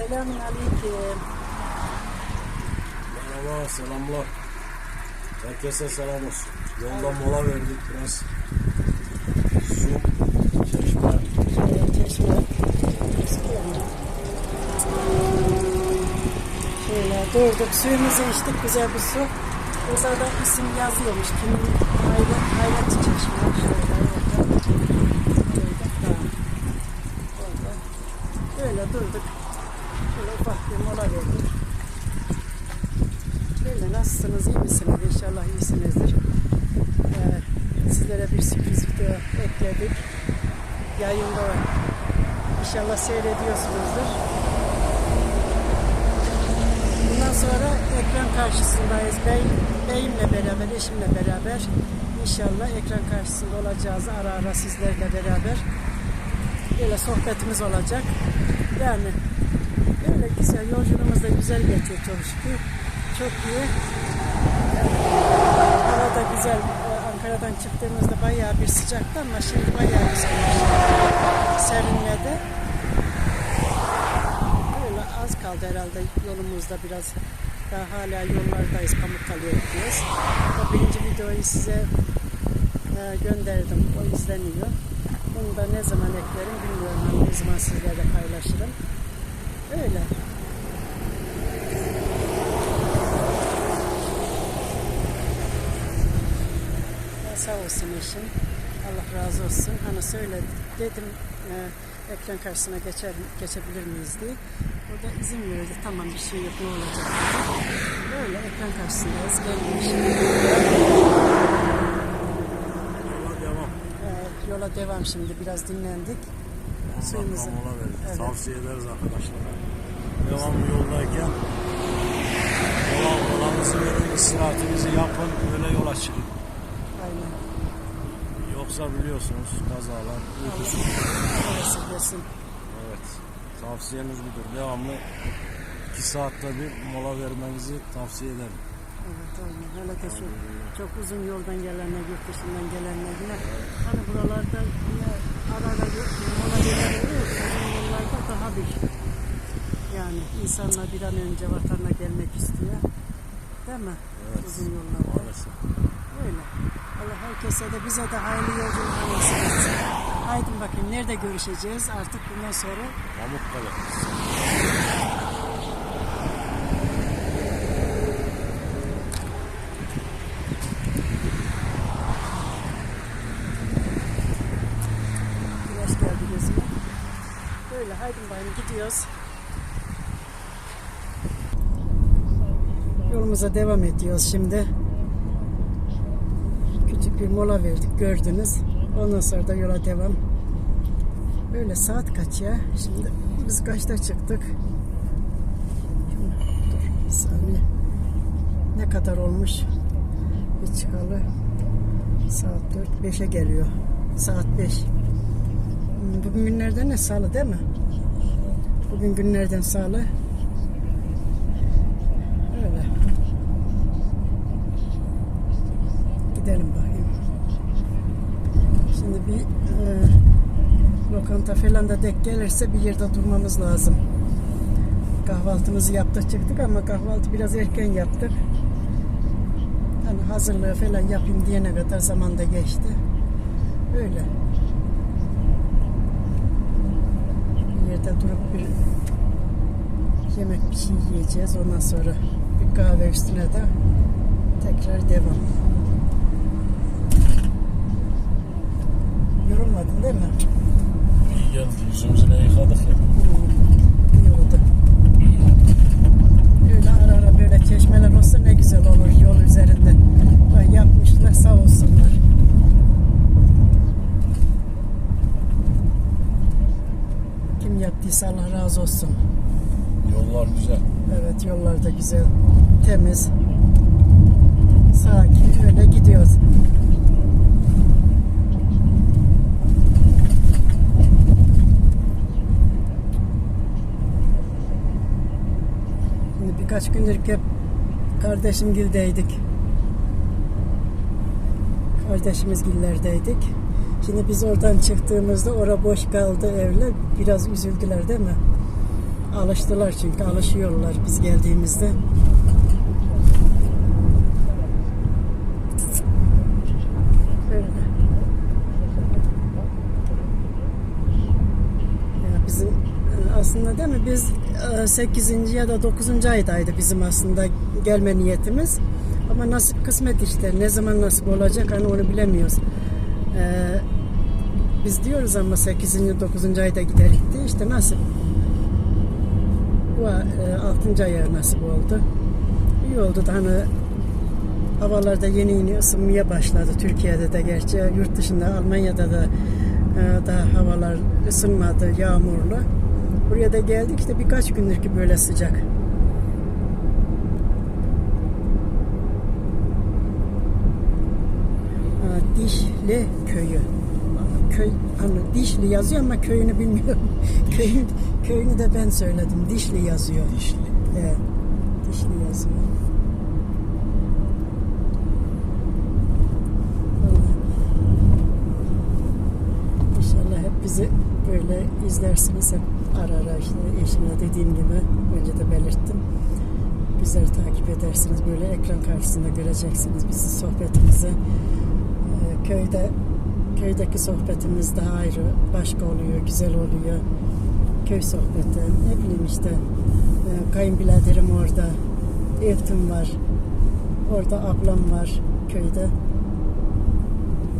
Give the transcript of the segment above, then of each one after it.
Selamun aleyküm. Merhaba, selamlar. Herkese selam olsun. Yolda mola verdik biraz. Su, çeşme. Çeşme. Şöyle durduk. Suyumuzu içtik. Güzel bir su. Burada da isim yazıyormuş. Kimin hayret, hayret çeşme. Şöyle. Böyle durduk. Şöyle ufak bir mola verdik. Böyle nasılsınız? iyi misiniz? İnşallah iyisinizdir. Ee, sizlere bir sürpriz video ekledik. Yayında var. İnşallah seyrediyorsunuzdur. Bundan sonra ekran karşısındayız. Bey, beyimle beraber, eşimle beraber inşallah ekran karşısında olacağız. Ara ara sizlerle beraber. Böyle sohbetimiz olacak. Yani böyle güzel, yolculuğumuz da güzel geçiyor çok şükür. Çok iyi. Hava da güzel. Ankara'dan çıktığımızda bayağı bir sıcaktı ama şimdi bayağı güzelmiş. Serinledi. Böyle az kaldı herhalde yolumuzda biraz. Daha hala yollardayız. Pamukkale'ye gidiyoruz. O birinci videoyu size e, gönderdim. O izleniyor. Bunu da ne zaman eklerim bilmiyorum. Ne zaman sizlerle paylaşırım. Öyle. Sağ olsun eşim. Allah razı olsun. Hani söyledi. Dedim e, ekran karşısına geçer, geçebilir miyiz diye. O da izin verdi. Tamam bir şey yok ne olacak. dedi. Böyle ekran karşısındayız. Şimdi. Yola devam. E, yola devam şimdi. Biraz dinlendik. Suyumuzu. Ondan mola verdik. Evet. Tavsiye ederiz arkadaşlara. Devamlı yoldayken mola, molanızı verin, istirahatinizi yapın, öyle yola çıkın. Aynen. Yoksa biliyorsunuz kazalar, uykusuz. Orası gelsin. Evet. Tavsiyemiz budur. Devamlı iki saatte bir mola vermenizi tavsiye ederim. Evet aynen. Hele de şu çok uzun yoldan gelenler, yurt dışından gelenler yine hani buralarda yine ara ara yok. Mola oluyor. Uzun yollarda daha bir yani insanlar bir an önce vatanına gelmek istiyor. Değil mi? Evet. Uzun yollarda. Maalesef. Öyle. Allah herkese de bize de hayırlı yolculuklar nasip etsin. Haydi bakayım nerede görüşeceğiz artık bundan sonra. Pamukkale. Güneş geldi gözüme. Böyle haydi bayım gidiyoruz. Yolumuza devam ediyoruz şimdi. Bir mola verdik gördünüz. Ondan sonra da yola devam. Böyle saat kaç ya? Şimdi biz kaçta çıktık? Dur bir saniye. Ne kadar olmuş? Bir çıkalı. Saat 4, 5'e geliyor. Saat 5. Hmm, Bugün günlerden ne? Salı değil mi? Bugün günlerden salı. Şimdi bir e, lokanta falan da denk gelirse bir yerde durmamız lazım. Kahvaltımızı yaptık çıktık ama kahvaltı biraz erken yaptık. Hani hazırlığı falan yapayım diyene kadar zaman da geçti. Öyle. Bir yerde durup bir yemek bir şey yiyeceğiz. Ondan sonra bir kahve üstüne de tekrar devam. Yorulmadın değil mi? İyi geldi. Yüzümüzü ne yıkadık ya. İyi oldu. Öyle ara ara böyle çeşmeler olsa ne güzel olur yol üzerinde. Bak yapmışlar sağ olsunlar. Kim yaptıysa Allah razı olsun. Yollar güzel. Evet yollar da güzel, temiz, sakin öyle gidiyoruz. Şimdi birkaç gündür hep kardeşim gildeydik. Kardeşimiz gillerdeydik. Şimdi biz oradan çıktığımızda ora boş kaldı evler. Biraz üzüldüler değil mi? Alıştılar çünkü alışıyorlar biz geldiğimizde. Bizim aslında değil mi biz 8. ya da 9. aydaydı bizim aslında gelme niyetimiz. Ama nasip kısmet işte. Ne zaman nasip olacak hani onu bilemiyoruz. Ee, biz diyoruz ama 8. 9. ayda giderik diye işte nasip. Bu e, 6. aya nasip oldu. İyi oldu da hani havalarda yeni yeni ısınmaya başladı. Türkiye'de de gerçi yurt dışında Almanya'da da e, daha havalar ısınmadı, yağmurlu. Buraya da geldik işte birkaç gündür ki böyle sıcak. Ha, Dişli köyü. Köy, hani Dişli yazıyor ama köyünü bilmiyorum. Köyün, köyünü de ben söyledim. Dişli yazıyor. Dişli. Evet. Dişli yazıyor. Vallahi. İnşallah hep bizi izlersiniz. Hep ara ara işte eşimle dediğim gibi önce de belirttim. Bizleri takip edersiniz. Böyle ekran karşısında göreceksiniz bizi sohbetimizi. Ee, köyde köydeki sohbetimiz daha ayrı, başka oluyor, güzel oluyor. Köy sohbeti, ne bileyim işte e, kayınbiraderim orada, evtim var, orada ablam var köyde.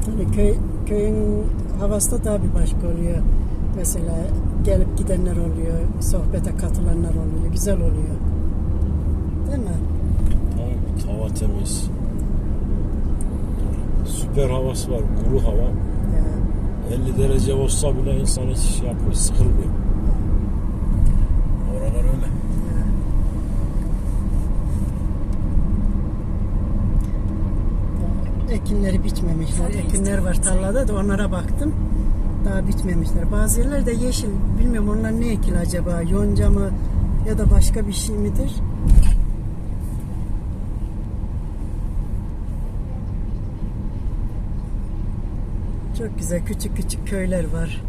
Hani köy, köyün havası da daha bir başka oluyor. Mesela gelip gidenler oluyor, sohbete katılanlar oluyor, güzel oluyor. Değil mi? Tamam, hava temiz. Süper havası var, kuru hava. Ya, 50 derece olsa bile insan hiç şey yapmıyor, sıkılmıyor. Oralar öyle. ya. Ekinleri biçmemişler. Ekinler var tarlada da onlara baktım. Daha bitmemişler. Bazı yerler de yeşil. Bilmiyorum onlar ne ekil acaba? Yonca mı ya da başka bir şey midir? Çok güzel küçük küçük köyler var.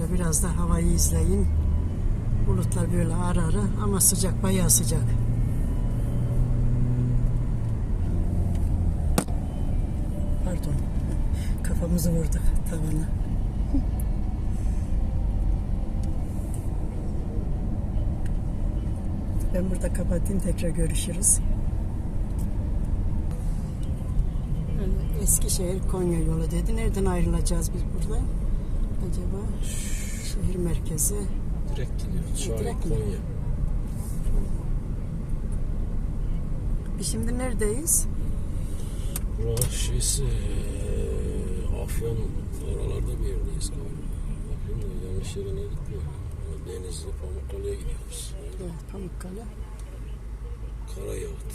Böyle biraz da havayı izleyin. Bulutlar böyle ara ara ama sıcak, bayağı sıcak. Pardon. Kafamızı vurduk tavana. Ben burada kapatayım tekrar görüşürüz. Eskişehir Konya yolu dedi. Nereden ayrılacağız biz buradan? Acaba şehir merkezi. Direkt gidiyoruz. Şu an Direkt mi? Konya. Biz şimdi neredeyiz? Burası şeysi eee, Afyon oralarda bir yerdeyiz galiba. Bakayım da yanlış yerine gitmiyor. Denizli, Pamukkale'ye gidiyoruz. Evet, Pamukkale. Karayahut.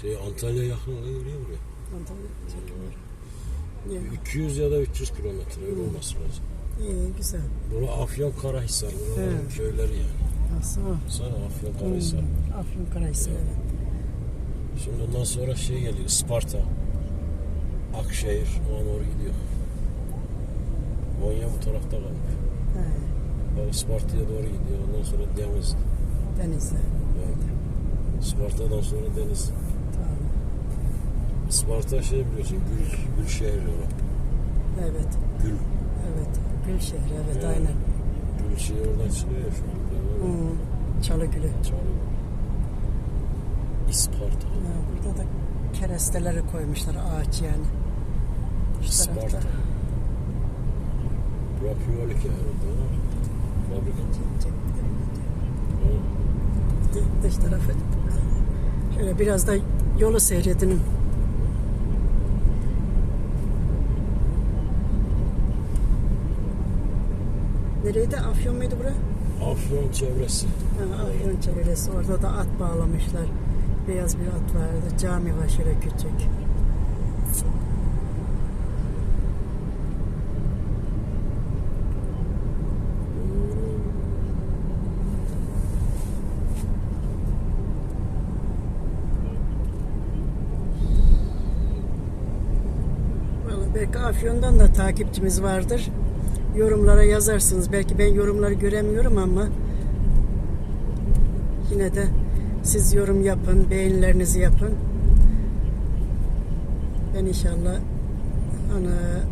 Şey Antalya yakın değil buraya. Antalya çekilir. İyi, 200 ya da 300 kilometre öyle olması lazım. İyi, güzel. Bura Afyon Karahisar. Buraların Evet. köyleri yani. Nasıl o? Sana Afyon Karahisar. Hmm, Afyon Karahisar. Evet. Şimdi ondan sonra şey geliyor. Isparta. Akşehir. Ona doğru gidiyor. Konya bu tarafta. He, Bak Isparta'ya doğru gidiyor. Ondan sonra Denizli. Denizli. Evet. Isparta'dan sonra Denizli. Tamam. Isparta şey biliyorsun. Gül, Gül şehri orası. Evet. Gül. Evet. Gülşehir. Evet, Evet. aynen. Gül şeyi oradan çıkıyor ya şu an. Hmm, Çalıgülü. Çalıyor. Isparta. Ha, burada da keresteleri koymuşlar ağaç yani. Şu tarafta. Isparta. Piyolik ya orada. Fabrika. Dış- tarafı. Şöyle biraz da yolu seyredin. nereydi? Afyon muydu bura? Afyon çevresi. Ha, Afyon çevresi. Orada da at bağlamışlar. Beyaz bir at vardı. Cami var şöyle küçük. Belki Afyon'dan da takipçimiz vardır. Yorumlara yazarsınız. Belki ben yorumları göremiyorum ama yine de siz yorum yapın, beğenilerinizi yapın. Ben inşallah ana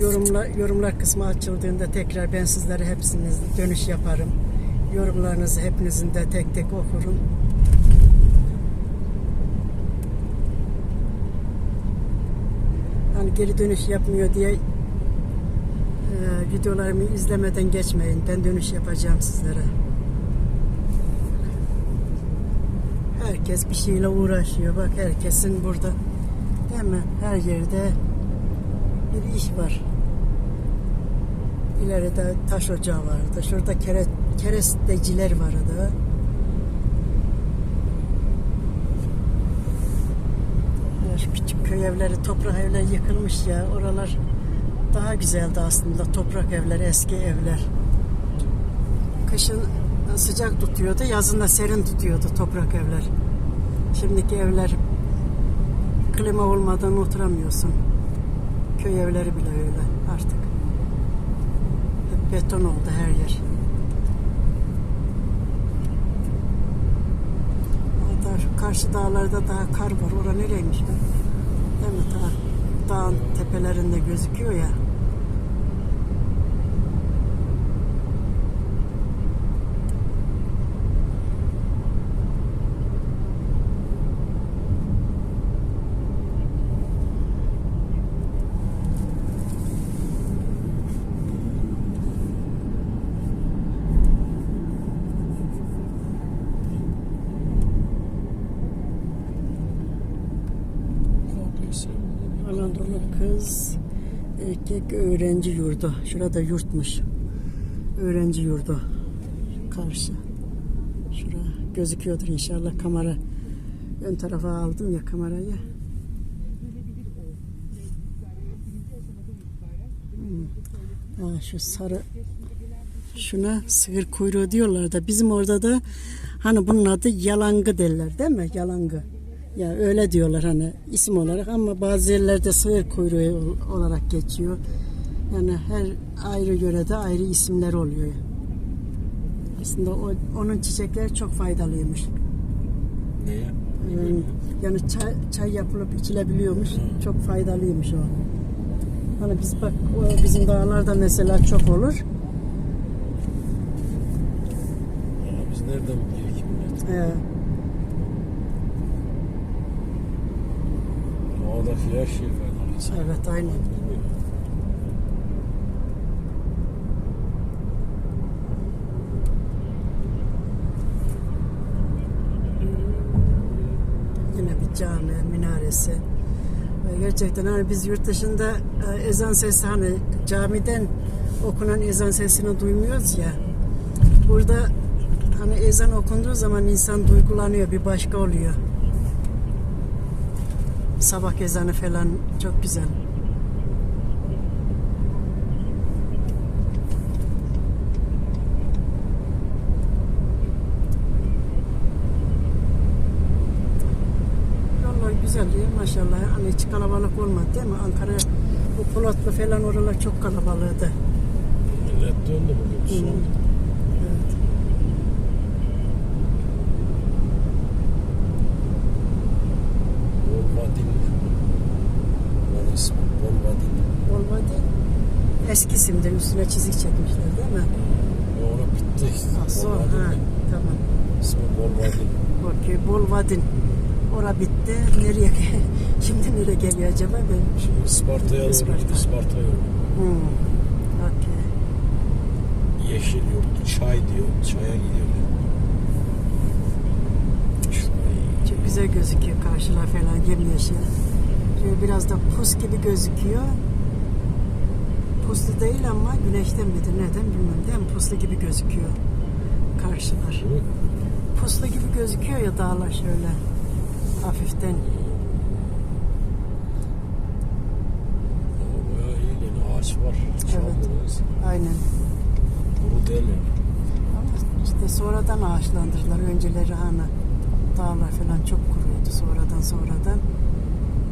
yorumlar yorumlar kısmı açıldığında tekrar ben sizlere hepsiniz dönüş yaparım. Yorumlarınızı hepinizin de tek tek okurum. Hani geri dönüş yapmıyor diye e, videolarımı izlemeden geçmeyin. Ben dönüş yapacağım sizlere. Herkes bir şeyle uğraşıyor. Bak herkesin burada değil mi? Her yerde bir iş var. İleride taş ocağı vardı. Şurada kere, keresteciler vardı. Şu küçük köy evleri, toprak evler yıkılmış ya. Oralar daha güzeldi aslında. Toprak evler, eski evler. Kışın sıcak tutuyordu, yazın da serin tutuyordu toprak evler. Şimdiki evler klima olmadan oturamıyorsun. Köy evleri bile öyle artık. Hep beton oldu her yer. Karşı dağlarda daha kar var. Ora nereymiş? Değil mi? Daha dağın tepelerinde gözüküyor ya. Kız erkek öğrenci yurdu. Şurada yurtmuş. Öğrenci yurdu. Karşı. Şura gözüküyordur inşallah kamera. Ön tarafa aldım ya kamerayı. Hmm. Aa, şu sarı şuna sığır kuyruğu diyorlar da bizim orada da hani bunun adı yalangı derler değil mi? Yalangı. Ya öyle diyorlar hani isim olarak ama bazı yerlerde sığır kuyruğu ol- olarak geçiyor. Yani her ayrı yörede ayrı isimler oluyor. Aslında o, onun çiçekleri çok faydalıymış. Neye? Yani, yani çay, çay yapılıp içilebiliyormuş. Çok faydalıymış o. Hani biz bak o bizim dağlarda mesela çok olur. Ama biz nereden biliyoruz ki Doğadaki her şey faydalı. evet aynen. Yine bir cami, minaresi. Gerçekten hani biz yurt dışında e, ezan sesi hani camiden okunan ezan sesini duymuyoruz ya. Burada hani ezan okunduğu zaman insan duygulanıyor, bir başka oluyor. Sabah ezanı falan çok güzel. Vallahi güzel değil maşallah. Hani hiç kalabalık olmadı değil mi? Ankara bu Polatlı falan oralar çok kalabalığıydı. Millet döndü bugün. Son. Evet. Bolvadin. Bunun ismi Bolvadin. Olmadı. Eski simdir üstüne çizik çekmişler değil mi? Ona bitti. Ha, son, Bolvadin ha, tamam. İsmi Bolvadin. Okey, Bolvadin. Ora bitti. Nereye şimdi nereye geliyor acaba? Ben Şimdi Isparta'ya doğru Isparta. Isparta yolu. hmm. Okey. Yeşil yurt, çay diyor. Çaya gidiyor. Çok güzel gözüküyor karşılar falan yemyeşil. Şöyle biraz da pus gibi gözüküyor. Puslu değil ama güneşten midir neden bilmem değil mi? Puslu gibi gözüküyor karşılar. Puslu gibi gözüküyor ya dağlar şöyle hafiften. Bayağı iyi yine ağaç var. Çaldınız. Aynen. Kuru değil yani. Ama işte sonradan ağaçlandırdılar. Önceleri hani dağlar falan çok kuruydu. Sonradan sonradan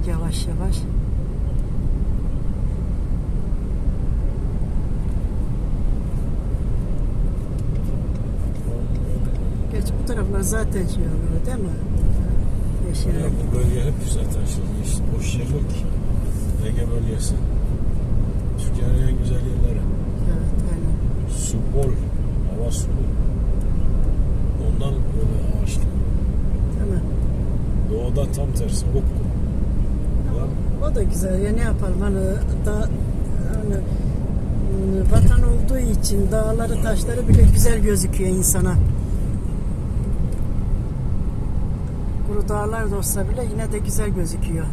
yavaş yavaş. Bu taraflar zaten şey oluyor değil mi? Ya Yeşillik. bu bölge hep zaten şimdi işte boş yer yok ki. Ege bölgesi. Türkiye'nin en güzel yerleri. Evet, aynen. Su bol, hava sulu. Ondan böyle ağaçlı. Değil mi? Doğuda tam tersi. Ya, O da güzel ya ne yapalım hani da hani ım, vatan olduğu için dağları taşları bile güzel gözüküyor insana. Kuru dağlar da olsa bile yine de güzel gözüküyor.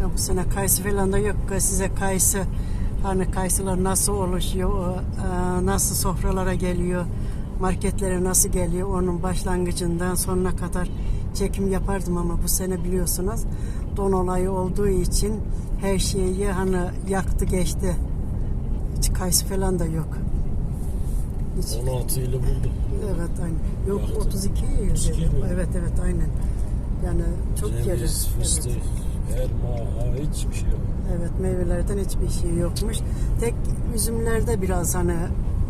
Ya bu sene kayısı falan da yok. Size kayısı hani kayısılar nasıl oluşuyor, e, nasıl sofralara geliyor, marketlere nasıl geliyor onun başlangıcından sonuna kadar çekim yapardım ama bu sene biliyorsunuz don olayı olduğu için her şeyi hani yaktı geçti. Hiç kayısı falan da yok. Hiç 16 ile buldu. Evet aynen. Yok Yaktı. 32 32 mi? Evet evet aynen. Yani çok yeri. fıstık, Evet. elma, hiçbir şey yok. Evet meyvelerden hiçbir şey yokmuş. Tek üzümlerde biraz hani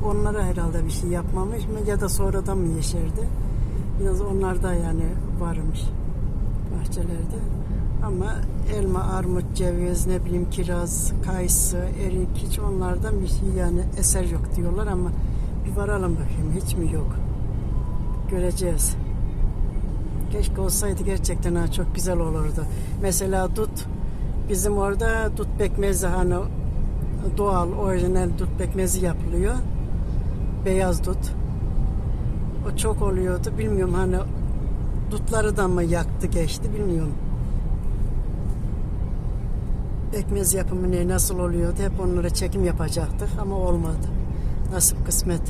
onlara herhalde bir şey yapmamış mı ya da sonradan mı yeşerdi? Biraz onlarda yani varmış bahçelerde. Ama elma, armut, ceviz, ne bileyim kiraz, kayısı, erik hiç onlardan bir şey yani eser yok diyorlar ama bir varalım bakayım hiç mi yok? Göreceğiz. Keşke olsaydı gerçekten ha, çok güzel olurdu. Mesela dut bizim orada dut pekmezi hani doğal orijinal dut pekmezi yapılıyor. Beyaz dut. O çok oluyordu. Bilmiyorum hani dutları da mı yaktı geçti bilmiyorum. Pekmez yapımı ne nasıl oluyordu hep onlara çekim yapacaktık ama olmadı. Nasip kısmet.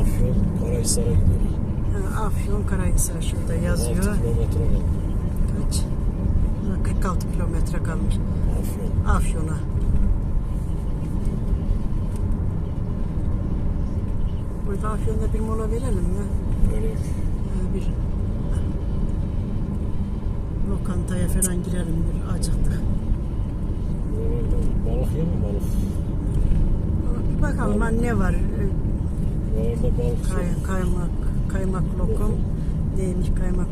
Afyon, Karahisar'a gidiyor. Ha, Afyon Karahisar şurada 6 yazıyor. kilometre var. Kaç? Ha, 46 kilometre kalmış. Afyon. Afyon'a. Burada Afyon'da bir mola verelim mi? Böyle Ha, bir lokantaya falan girelim bir acıktık. balık yeme balık. Bir bakalım ha, ne var? Ee, Buralarda balık Kay, kaymak, kaymak lokum. Neymiş kaymak.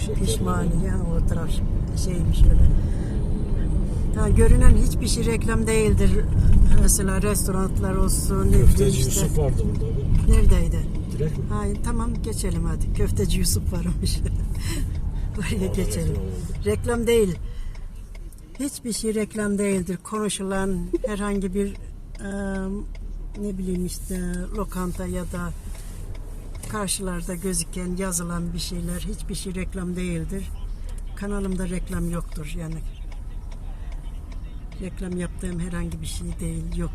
Şekerli. Pişmaniye o taraf şeymiş öyle. Ha, görünen hiçbir şey reklam değildir. Mesela restoranlar olsun. ne Köfteci işte. Yusuf vardı burada. abi. Neredeydi? Direkt mi? Hayır tamam geçelim hadi. Köfteci Yusuf varmış. Oraya Orada geçelim. reklam oldu. Reklam değil. Hiçbir şey reklam değildir. Konuşulan herhangi bir e, ne bileyim işte lokanta ya da karşılarda gözüken yazılan bir şeyler hiçbir şey reklam değildir. Kanalımda reklam yoktur yani. Reklam yaptığım herhangi bir şey değil yok.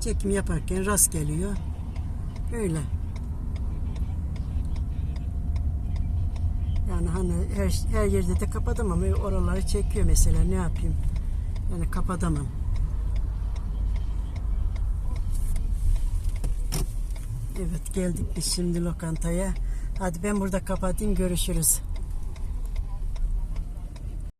Çekim yaparken rast geliyor. Öyle. Yani hani her, her yerde de kapatamam. Oraları çekiyor mesela ne yapayım? Yani kapatamam. Evet geldik biz şimdi lokantaya. Hadi ben burada kapatayım görüşürüz.